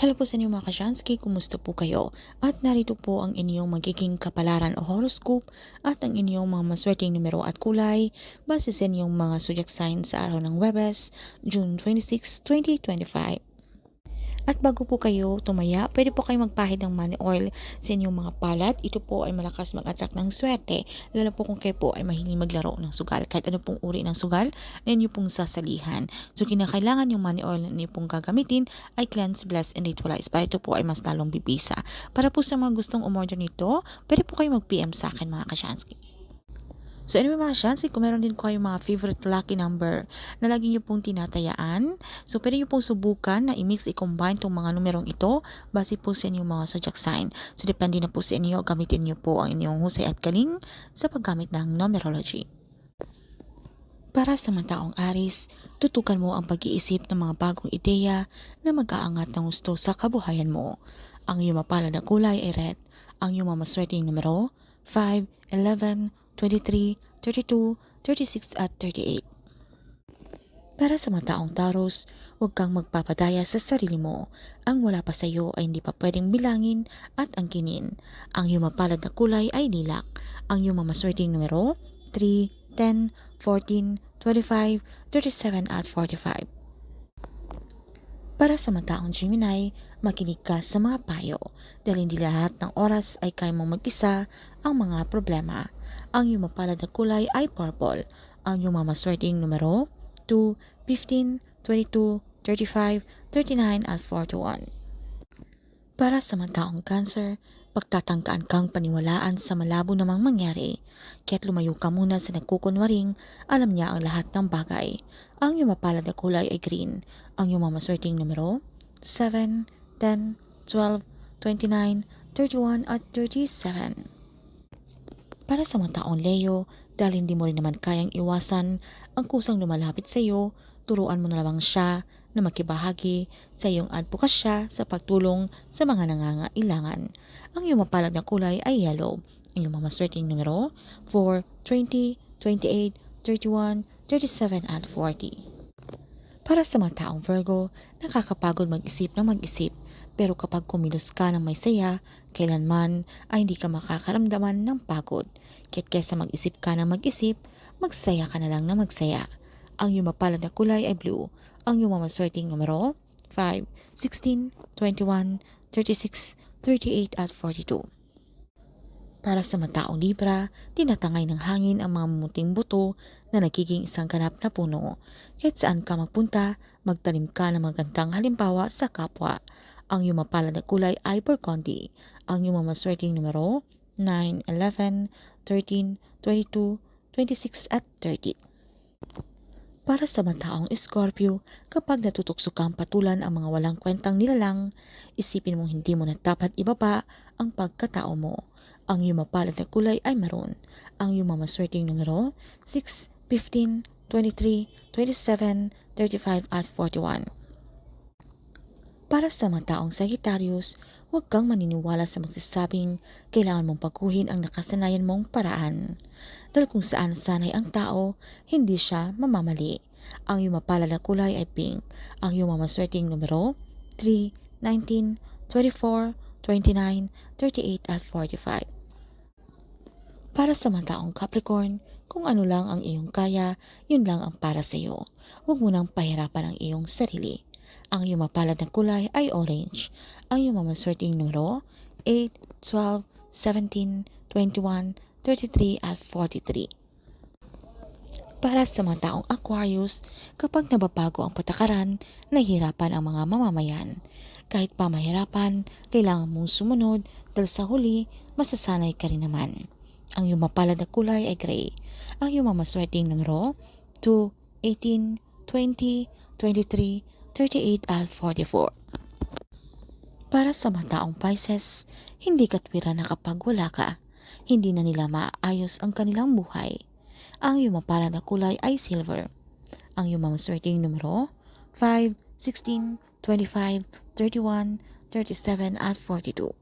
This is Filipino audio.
Hello po sa inyo mga kasyansky, kumusta po kayo? At narito po ang inyong magiging kapalaran o horoscope at ang inyong mga maswerteng numero at kulay base sa inyong mga zodiac sign sa araw ng Webes, June 26, 2025. At bago po kayo tumaya, pwede po kayo magpahid ng money oil sa inyong mga palat. Ito po ay malakas mag-attract ng swerte, lalo po kung kayo po ay mahilig maglaro ng sugal. Kahit ano pong uri ng sugal na inyo pong sasalihan. So kinakailangan yung money oil na inyo pong gagamitin ay cleanse, bless, and ritualize. Para ito po ay mas lalong bibisa. Para po sa mga gustong umorder nito, pwede po kayo mag-PM sa akin mga kasyansky. So anyway mga Shansi, kung meron din ko kayong mga favorite lucky number na lagi nyo pong tinatayaan, so pwede nyo pong subukan na i-mix, i-combine itong mga numerong ito base po sa inyong mga zodiac sign. So depende na po sa inyo, gamitin nyo po ang inyong husay at galing sa paggamit ng numerology. Para sa mga taong Aris, tutukan mo ang pag-iisip ng mga bagong ideya na mag-aangat ng gusto sa kabuhayan mo. Ang iyong mapalad na kulay ay red. Ang iyong mamaswerteng numero, 5, 11, 23, 32, 36 at 38. Para sa mga taong Taurus, huwag kang magpapadaya sa sarili mo. Ang wala pa sa iyo ay hindi pa pwedeng bilangin at angkinin. Ang iyong mapalad na kulay ay lilac. Ang iyong mamaswerteng numero, 3, 10, 14, 25, 37 at 45. Para sa mga taong Gemini, makinig ka sa mga payo dahil hindi lahat ng oras ay kaya mong mag-isa ang mga problema. Ang iyong mapalad na kulay ay purple. Ang iyong mamaswerteng numero 2, 15, 22, 35, 39 at 41. Para sa mga taong cancer, pagtatangkaan kang paniwalaan sa malabo namang mangyari. Kaya't lumayo ka muna sa nagkukunwaring, alam niya ang lahat ng bagay. Ang iyong mapalad na kulay ay green. Ang iyong mamaswerteng numero, 7, 10, 12, 29, 31 at 37. Para sa mga taong Leo, dahil hindi mo rin naman kayang iwasan ang kusang lumalapit sa iyo, turuan mo na lamang siya na makibahagi sa iyong advokasya sa pagtulong sa mga nangangailangan. Ang iyong mapalad na kulay ay yellow. Ang iyong mamaswerteng numero 4, 20, 28, 31, 37 at 40. Para sa mga taong Virgo, nakakapagod mag-isip ng mag-isip pero kapag kumilos ka ng may saya, kailanman ay hindi ka makakaramdaman ng pagod. Kaya't kesa mag-isip ka ng mag-isip, magsaya ka na lang na magsaya. Ang iyong mapalad na kulay ay blue. Ang iyong mamaswerteng numero 5, 16, 21, 36, 38 at 42. Para sa mataong Libra, tinatangay ng hangin ang mga muting buto na nagiging isang ganap na puno. Kahit saan ka magpunta, magtanim ka ng magandang halimbawa sa kapwa. Ang iyong mapalad na kulay ay burgundy. Ang iyong mamaswerteng numero 9, 11, 13, 22, 26 at 30. Para sa mataong Scorpio, kapag natutukso kang patulan ang mga walang kwentang nilalang, isipin mong hindi mo na dapat ibaba ang pagkatao mo. Ang iyong mapalad na kulay ay maroon. Ang iyong mamaswerteng numero 6, 15, 23, 27, 35 at 41. Para sa mga taong Sagittarius, huwag kang maniniwala sa magsasabing kailangan mong pagkuhin ang nakasanayan mong paraan. Dahil kung saan sanay ang tao, hindi siya mamamali. Ang iyong mapalad na kulay ay pink. Ang iyong mamaswerteng numero 3, 19, 24, 29, 38 at 45. Para sa mga taong Capricorn, kung ano lang ang iyong kaya, yun lang ang para sa iyo. Huwag mo nang pahirapan ang iyong sarili. Ang iyong mapalad na kulay ay orange. Ang iyong mamaswerteng numero 8, 12, 17, 21, 33 at 43. Para sa mga taong Aquarius, kapag nababago ang patakaran, nahihirapan ang mga mamamayan. Kahit pa mahirapan, kailangan mong sumunod dahil sa huli, masasanay ka rin naman. Ang iyong mapalad na kulay ay gray. Ang iyong mamaswerteng numero 2, 18, 20, 23, 38 at 44. Para sa mga taong Pisces, hindi katwiran na kapag wala ka, hindi na nila maayos ang kanilang buhay. Ang iyong mapalad na kulay ay silver. Ang iyong mamaswerteng numero 5, 16, 25, 31, 37 at 42.